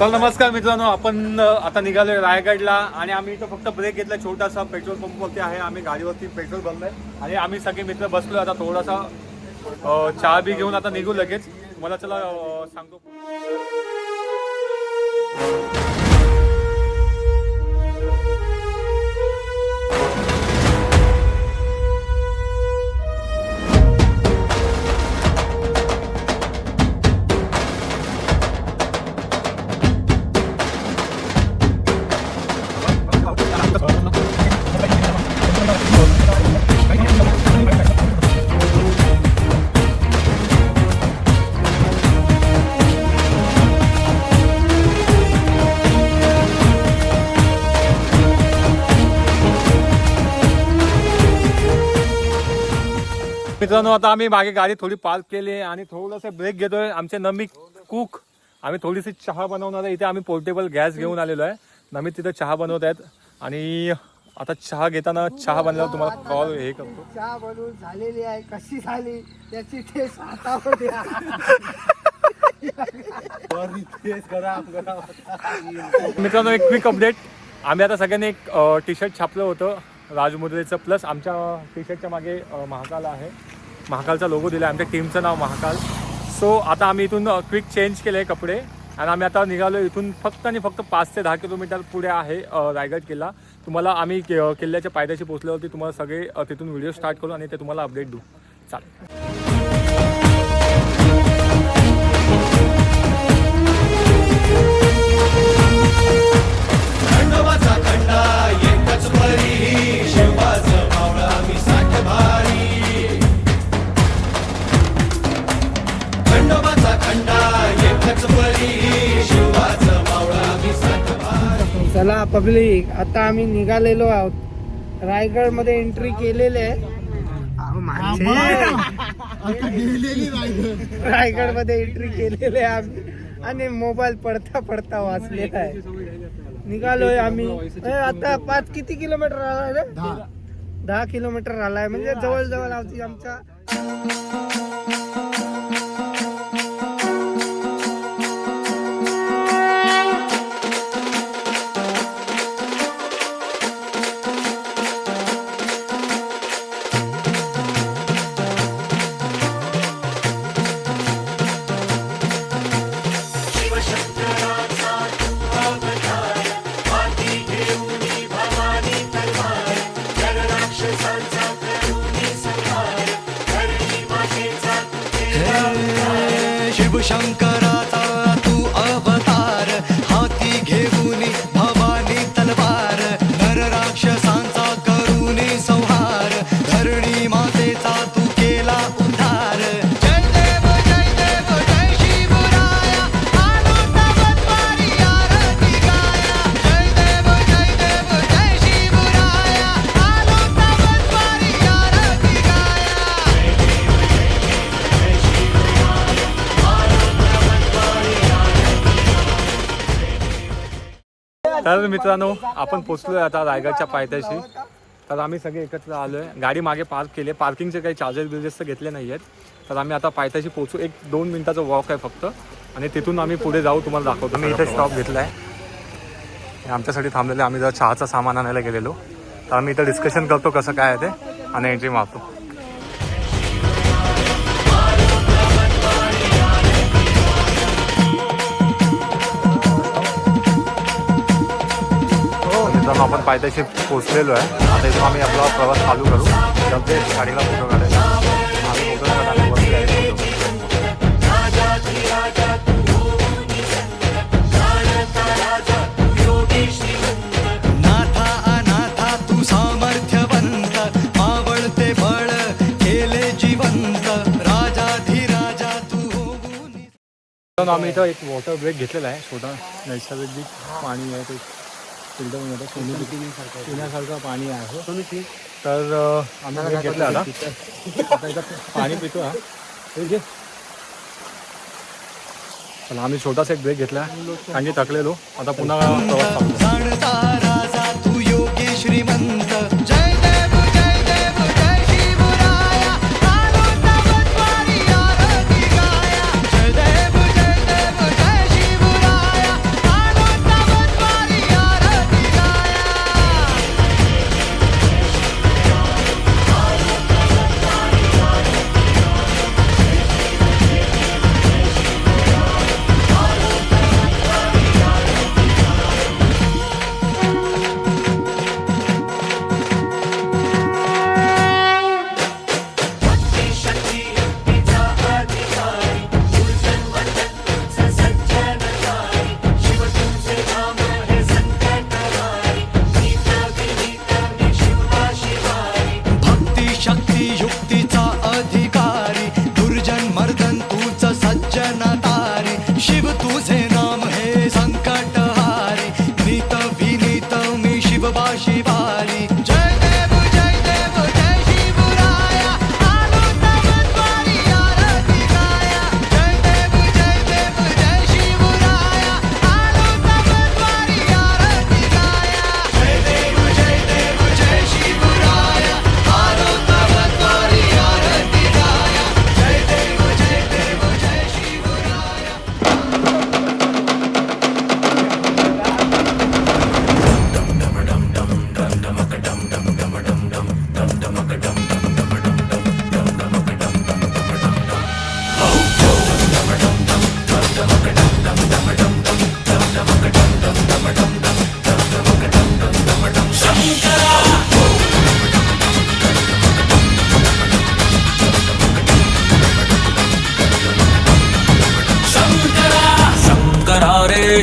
तर नमस्कार मित्रांनो आपण आता निघालोय रायगडला आणि आम्ही इथं फक्त ब्रेक घेतला छोटासा पेट्रोल पंपवरती आहे. आम्ही गाडीवरती पेट्रोल भरलंय आणि आम्ही सगळे मित्र बसलोय. आता थोडासा चहा बी घेऊन आता निघू लगेच. मला चला सांगतो. मित्रांनो आता आम्ही मागे गाडी थोडी पार्क केली आहे आणि थोडंसं ब्रेक घेतोय. आमचे नमिक कुक आम्ही थोडीशी चहा बनवणार आहे. इथे आम्ही पोर्टेबल गॅस घेऊन आलेलो आहे. नमित तिथं चहा बनवत आहेत. आणि आता चहा घेताना चहा बनल्यावर तुम्हाला कॉल हे करतो. चहा बनवून झालेली आहे. कशी झाली? त्याची टेस्ट द्या. मित्रांनो एक क्विक अपडेट आम्ही आता सगळ्यांनी एक टी शर्ट छापलं होतं. राजमुद्रेचं प्लस आमच्या टी शर्टच्या मागे महाकाल आहे. महाकालचा लोगो दिला आहे आमच्या टीमचं नाव महाकाल. सो आता आम्ही इथून क्विक चेंज केले कपडे. आणि आम्ही आता निघालो इथून फक्त आणि फक्त पाच ते दहा किलोमीटर पुढे आहे रायगड किल्ला. तुम्हाला आम्ही किल्ल्याच्या पायथ्याशी पोहोचल्यावरती तुम्हाला सगळे तिथून व्हिडिओ स्टार्ट करू आणि ते तुम्हाला अपडेट देऊ. चालेल. चला पब्लिक आता आम्ही निघालेलो आहोत. रायगडमध्ये एंट्री केलेली आहे. रायगडमध्ये एंट्री केलेली आहे आम्ही. आणि मोबाईल पडता पडता वाचलेला आहे. निघालोय आम्ही. ए, आता पाच किती किलोमीटर आलाय रे? दहा. किलोमीटर आलाय. म्हणजे जवळ जवळ आमची आमच्या मित्रांनो. आपण पोचलोय आता रायगडच्या पायथ्याशी. तर आम्ही सगळे एकत्र आलोय. गाडी मागे पार्क केली आहे. पार्किंगचे काही चार्जेस बिर्जेस तर घेतले नाही आहेत तर आम्ही आता पायथ्याशी पोचू एक दोन मिनिटाचा वॉक आहे फक्त. आणि तिथून आम्ही पुढे जाऊ तुम्हाला दाखवतो. मी इथे स्टॉप घेतला आहे आमच्यासाठी थांबलेलं आम्ही जर चहाचं सामान आणायला गेलेलो. तर आम्ही इथं डिस्कशन करतो कसं काय आहे ते. आणि एंट्री मारतो. मित्रांनो आपण पायथ्याशी पोहोचलेलो आहे. आता इथून आम्ही आपला प्रवास चालू करू. जगदे गाडीला फोटो काढायला. आम्ही फोटो काढायला वरती आहे फोटो. नाथा अनाथा तू सामर्थ्यवंत मावळते बळ केले जिवंत राजाधिराजा तू होऊन मित्रांनो आम्ही इथं एक वॉटर ब्रेक घेतलेला आहे. छोटा नैसर्गिक पाणी आहे ते. सोनी पिण्यासारखं पाणी आहे. तर अं, आम्ही ब्रेक घेतला आता. पाणी पितो हा. हे घे. चला आम्ही छोटासा एक ब्रेक घेतला. की थकलेलो आता पुन्हा प्रवास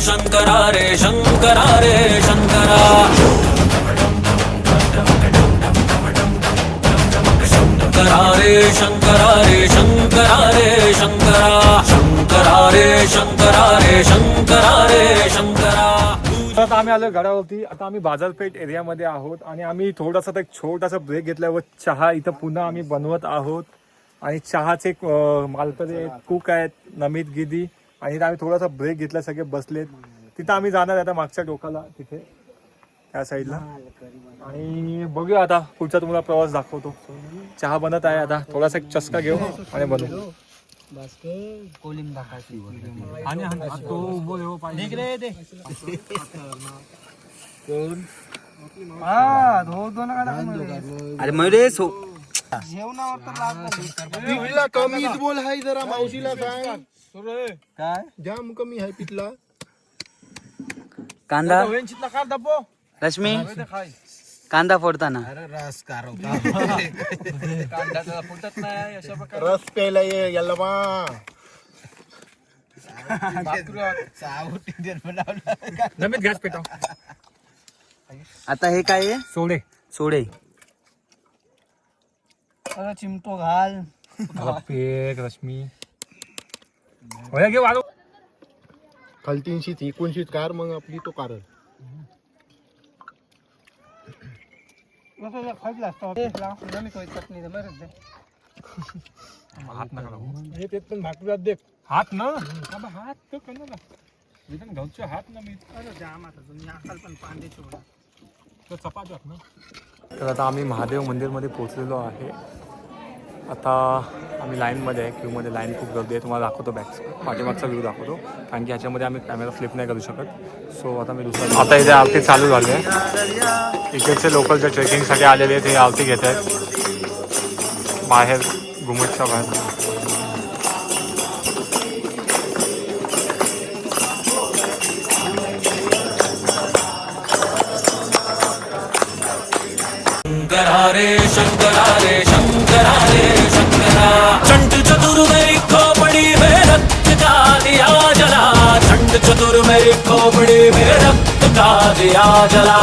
शंकरा रे शंकरा रे शंकरा. शंकरा रे शंकरा रे शंकरा रे शंकरा. शंकरा रे शंकरा रे शंकरा रे शंकरा. तर आता आम्ही आलो घरावरती आता आम्ही बाजारपेठ एरियामध्ये आहोत आणि आम्ही थोडासा एक छोटासा ब्रेक घेतल्यावर चहा इथं पुन्हा आम्ही बनवत आहोत. आणि चहाचे मालकरी आहेत कुक आहेत नमित गिदी. आणि आम्ही थोडासा ब्रेक घेतला सगळे बसलेत तिथं आम्ही जाणार आहे आता मागच्या टोकाला तिथे त्या साईडला आणि बघूया आता पुढचा तुम्हाला प्रवास दाखवतो. चहा बनत आहे आता थोडासा एक चस्का घेऊ आणि बनवू अरे मयुरे सो जेवणावर तर लागलं. कमीच बोल हाय जरा मावशीला सांग. काय? जाम कमी आहे पितला कांदा? रश्मी? कांदा फोडताना. रस प्यायला ये याला मा. नमित गॅस पेटव. आता हे काय आहे? सोडे. सोडे. चिमटो घाल. पेक रश्मी. होया घे खालतीनशीच एकोणशीच कार मग आपली तो दे. हात नका लावू. हे तेच पण भाकरीत देख हात ना? बाबा, हात तो करू हात ना मी. अरे जाम आता तुम्ही अकाल पण पांडे सोडा तर ना. तर आता आम्ही महादेव मंदिरमध्ये पोहोचलेलो आहे. आता आम्ही लाईनमध्ये आहे क्यूमध्ये लाईन खूप गर्दी आहे तुम्हाला दाखवतो बॅक पाठीमागचा व्ह्यू दाखवतो कारण की ह्याच्यामध्ये आम्ही कॅमेरा फ्लिप नाही करू शकत. सो आता मी दुसरा आता इथे आरती चालू झाली आहे. इकडचे लोकल जे ट्रेकिंगसाठी आलेले आहेत ते आरती घेत आहेत. बाहेर घुमटच्या बाहेर. शंकरा रे शंकरा रे चंड चतुर मेरी खोपड़ी में रक्त का दिया जला चंड चतुर मेरी खोपड़ी में रक्त का दिया जला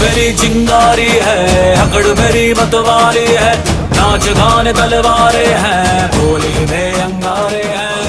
मेरी चिंगारी है हकड़ मेरी मतवारी है नाच गान तलवारे हैं बोली में अंगारे हैं।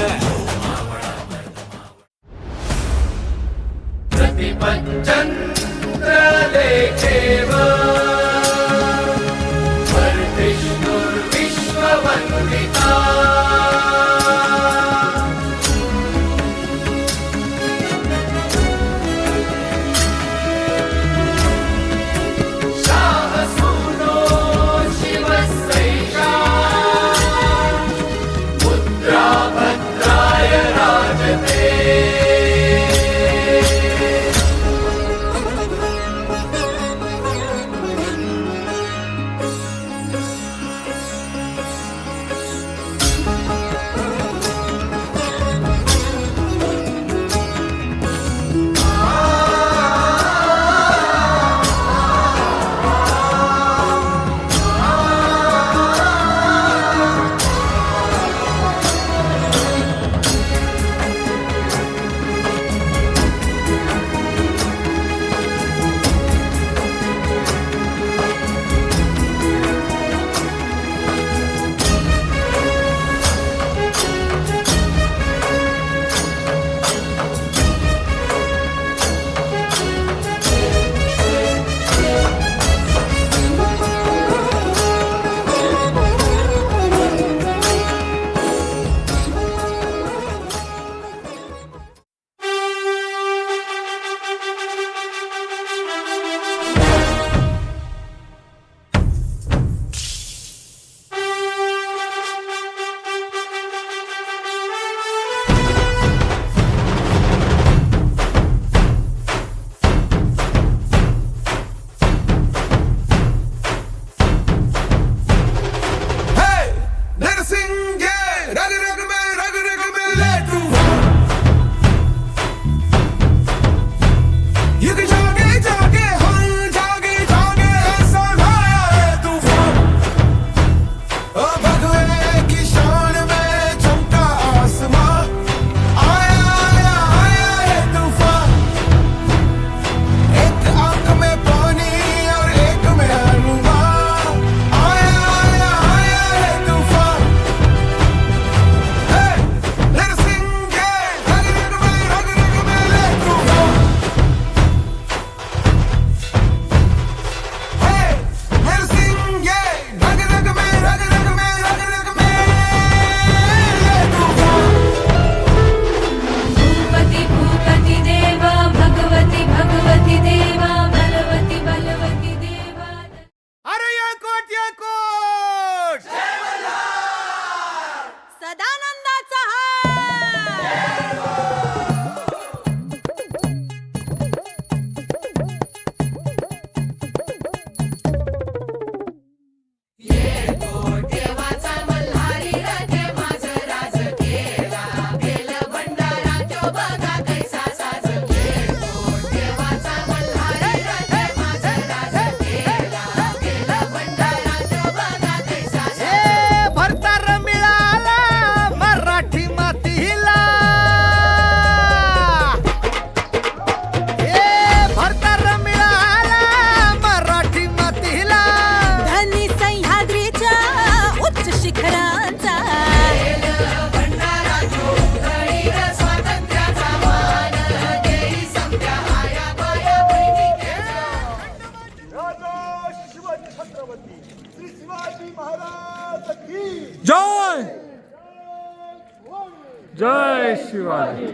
जय शिवाजी.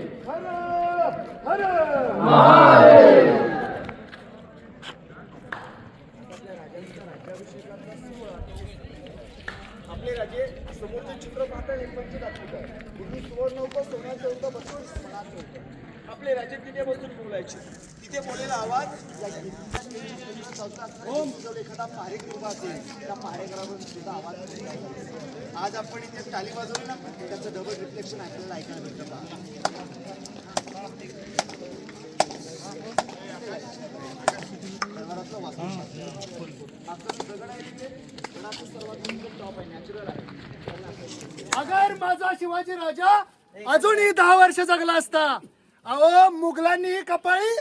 आपले राजे समोरचे चित्र पाहता नेपाळचे दाखवत आहे. पूर्वी सुवर्ण होतं सोन्याचं होतं बसून मनाचं होतं. आपले राजे तिथे बसून बोलायचे तिथे बोलेला आवाज एखादा पहारेकर उभा असेल त्या पहारेकरावर सुद्धा आवाज. आज आपण इथे टाली वाजवली ना त्याचं डबल रिफ्लेक्शन आपल्याला ऐकायला भेटतं पहा. दरबारातलं वास्तुशास्त्र. आता जो दगड आहे तिथे दगडाचं सर्वात उंच टॉप आहे नॅचरल आहे अगर माझा शिवाजी राजा अजूनही दहा वर्ष जगला असता अहो मुघलांनी कपाळी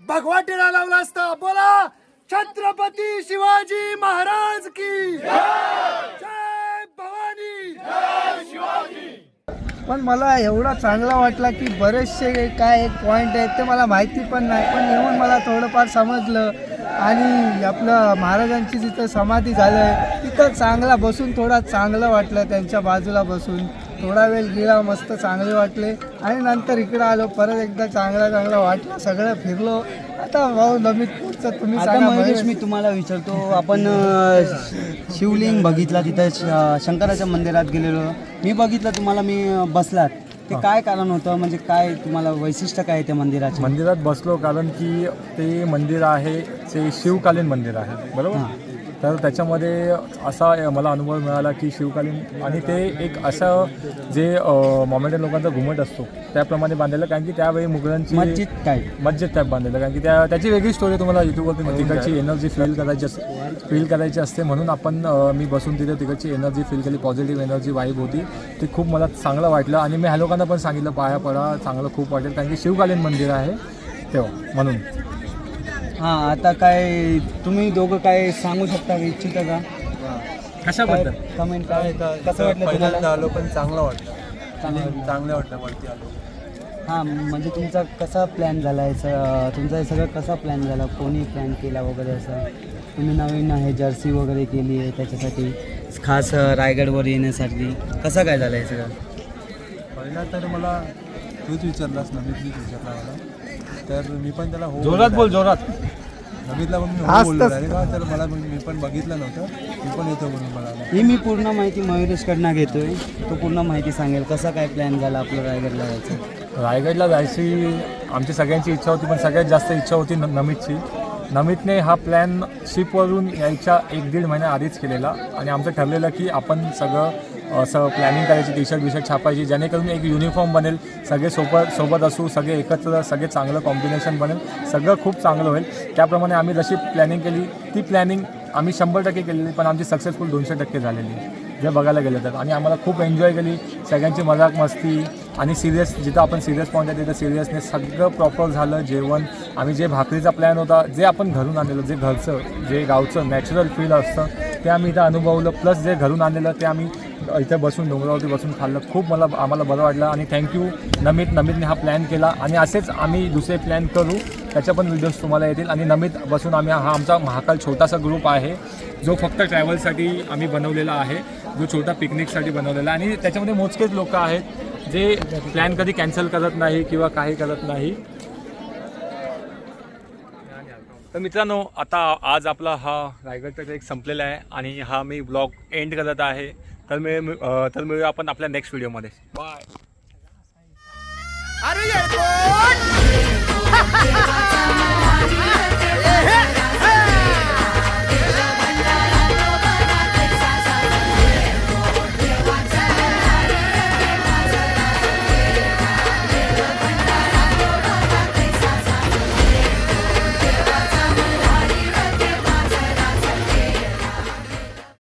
भगवा टिळा लावला असता. बोला छत्रपती शिवाजी महाराज की. जय भवानी. पण मला एवढा चांगला वाटला की बरेचसे काय एक पॉईंट आहेत ते मला माहिती पण नाही. पण येऊन मला थोडंफार समजलं आणि आपलं महाराजांची जिथं समाधी झालं आहे तिथं चांगला बसून थोडा चांगलं वाटलं त्यांच्या बाजूला बसून. थोडा वेळ गेला मस्त चांगले वाटले. आणि नंतर इकडं आलो परत एकदा चांगला चांगला वाटलं सगळं फिरलो. आता भाऊ नमित पुढचं तुम्ही आता सांगा महेश. मी तुम्हाला विचारतो आपण अ, शिवलिंग बघितला तिथं श- शंकराच्या मंदिरात गेलेलो. मी बघितलं तुम्हाला मी अ, बसलात. ते काय कारण होतं? म्हणजे काय तुम्हाला वैशिष्ट्य काय आहे त्या मंदिराचे? मंदिरात बसलो कारण की ते मंदिर आहे ते शिवकालीन मंदिर आहे. बरोबर? तर त्याच्यामध्ये असा मला अनुभव मिळाला की शिवकालीन आणि ते एक असं जे मोमेडियन लोकांचा घुमट असतो त्याप्रमाणे बांधलेलं कारण की त्यावेळी मुघलांची मस्जिद काय मस्जिद टाईप बांधलेलं कारण की त्या त्याची वेगळी स्टोरी तुम्हाला युट्यूबवरती. तिकडची एनर्जी फील करायची असते फील करायची असते म्हणून आपण मी बसून तिथे तिकडची एनर्जी फील केली पॉझिटिव्ह एनर्जी वाईब होती. ती खूप मला चांगलं वाटलं आणि मी ह्या लोकांना पण सांगितलं पाया पडा चांगलं खूप वाटेल कारण की शिवकालीन मंदिर आहे तेव्हा म्हणून. हां आता काय तुम्ही दोघं काय सांगू शकता का इच्छिता का? कशाबद्दल? कमेंट काय? कसं वाटलं तुम्हाला? आलो पण चांगलं वाटलं. चांगलं चांगलं वाटलं वरती आलो. हां म्हणजे तुमचा कसा प्लॅन झाला? आहे स- तुमचा हे सगळं कसा प्लॅन झाला? कोणी प्लॅन केला वगैरे असं? तुम्ही नवीन आहे जर्सी वगैरे केली आहे त्याच्यासाठी खास रायगडवर येण्यासाठी. कसं काय झालं हे सगळं? पहिला तर मला तूच विचारलास नमितनीच विचारला मला. तर मी पण त्याला हो जोरात बोल जोरात. नमितला पण मी हो बोललो अरे का तर मला मी पण बघितलं नव्हतं. मी पण येतो म्हणून मला. ही मी पूर्ण माहिती मयुरेशकडनं घेतोय. तो पूर्ण माहिती सांगेल कसा काय प्लॅन झाला आपलं रायगडला जायचं. रायगडला जायची आमची सगळ्यांची इच्छा होती पण सगळ्यात जास्त इच्छा होती न- नमितची. नमितने हा प्लॅन शिपवरून यायच्या एक दीड महिन्या आधीच केलेला. आणि आमचं ठरलेलं की आपण सगळं असं प्लॅनिंग करायची टी शर्ट बिशर्ट छापायची जेणेकरून एक युनिफॉर्म बनेल सगळे सोबत सोबत असू सगळे एकत्र सगळे चांगलं कॉम्बिनेशन बनेल सगळं खूप चांगलं होईल. त्याप्रमाणे आम्ही जशी प्लॅनिंग केली ती प्लॅनिंग आम्ही शंभर टक्के केलेली पण आमची सक्सेसफुल दोनशे टक्के झालेली. जे बघायला गेलं तर. आणि आम्हाला खूप एन्जॉय केली सगळ्यांची मजाक मस्ती आणि सिरियस जिथं आपण सिरियस पॉईंट आहे तिथं सिरियसनेस सगळं प्रॉपर झालं जेवण. आम्ही जे भाकरीचा प्लॅन होता जे आपण घरून आणलेलं जे घरचं जे गावचं नॅचरल फील असतं ते आम्ही इथं अनुभवलं. प्लस जे घरून आणलेलं ते आम्ही इथे बसून डोंगरावरती बसून खाल्लं. खूप मला आम्हाला बरं वाटलं आणि थँक्यू नमित नमितने हा प्लॅन केला. आणि असेच आम्ही दुसरे प्लॅन करू. त्याच्या पण व्हिडिओज तुम्हाला येतील. आणि नमित बसून आम्ही हा आमचा महाकाल छोटासा ग्रुप आहे जो फक्त ट्रॅव्हलसाठी आम्ही बनवलेला आहे जो छोटा पिकनिकसाठी बनवलेला आहे. आणि त्याच्यामध्ये मोजकेच लोक आहेत जे प्लॅन कधी कॅन्सल करत नाही किंवा काही करत नाही. तर मित्रांनो आता आज आपला हा रायगडचा ट्रेक संपलेला आहे. आणि हा मी ब्लॉग एंड करत आहे. तर मिळू तर मिळूया आपण आपल्या नेक्स्ट व्हिडिओमध्ये बाय अरे